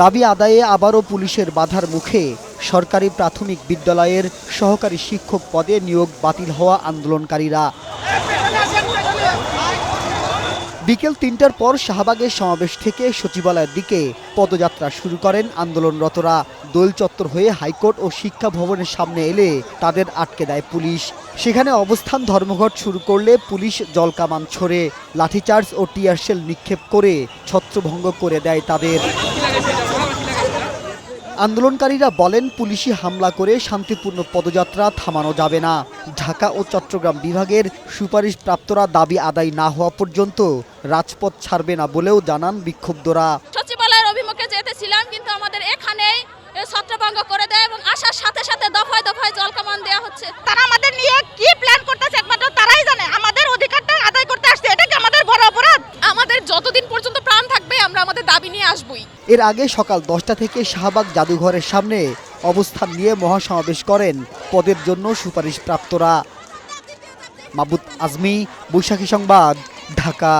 দাবি আদায়ে আবারও পুলিশের বাধার মুখে সরকারি প্রাথমিক বিদ্যালয়ের সহকারী শিক্ষক পদে নিয়োগ বাতিল হওয়া আন্দোলনকারীরা। বিকেল তিনটার পর শাহবাগের সমাবেশ থেকে সচিবালয়ের দিকে পদযাত্রা শুরু করেন আন্দোলনরতরা। দোল চত্বর হয়ে হাইকোর্ট ও শিক্ষা ভবনের সামনে এলে তাদের আটকে দেয় পুলিশ। সেখানে অবস্থান ধর্মঘট শুরু করলে পুলিশ জলকামান ছড়ে, লাঠিচার্জ ও টিয়ারশেল নিক্ষেপ করে ছত্রভঙ্গ করে দেয় তাদের। আন্দোলনকারীরা বলেন পুলিশি হামলা করে শান্তিপূর্ণ পদযাত্রা থামানো যাবে না। ঢাকা ও চট্টগ্রাম বিভাগের সুপারিশ প্রাপ্তরা দাবি আদায় না হওয়া পর্যন্ত রাজপথ ছাড়বে না বলেও জানান বিক্ষুব্ধরা। সচিবালয়ের অভিমুখে যেতেছিলাম কিন্তু আমাদের এখানেই ছত্রভঙ্গ করে দেয় এবং আসার সাথে সাথে দফায় দফায় জল কামান দেওয়া হচ্ছে। তারা আমাদের নিয়ে কি প্ল্যান করতেছে একমাত্র তারাই জানে। আমাদের অধিকারটা আদায় করতে আসছে। এটা কি আমাদের বড় অপরাধ? আমাদের যতদিন পর্যন্ত প্রাণ আমরা আমাদের দাবি নিয়ে আসবই। এর আগে সকাল দশটা থেকে শাহবাগ জাদুঘরের সামনে অবস্থান নিয়ে মহাসমাবেশ করেন পদের জন্য সুপারিশ প্রাপ্তরা মাবুত আজমি, বৈশাখী সংবাদ, ঢাকা।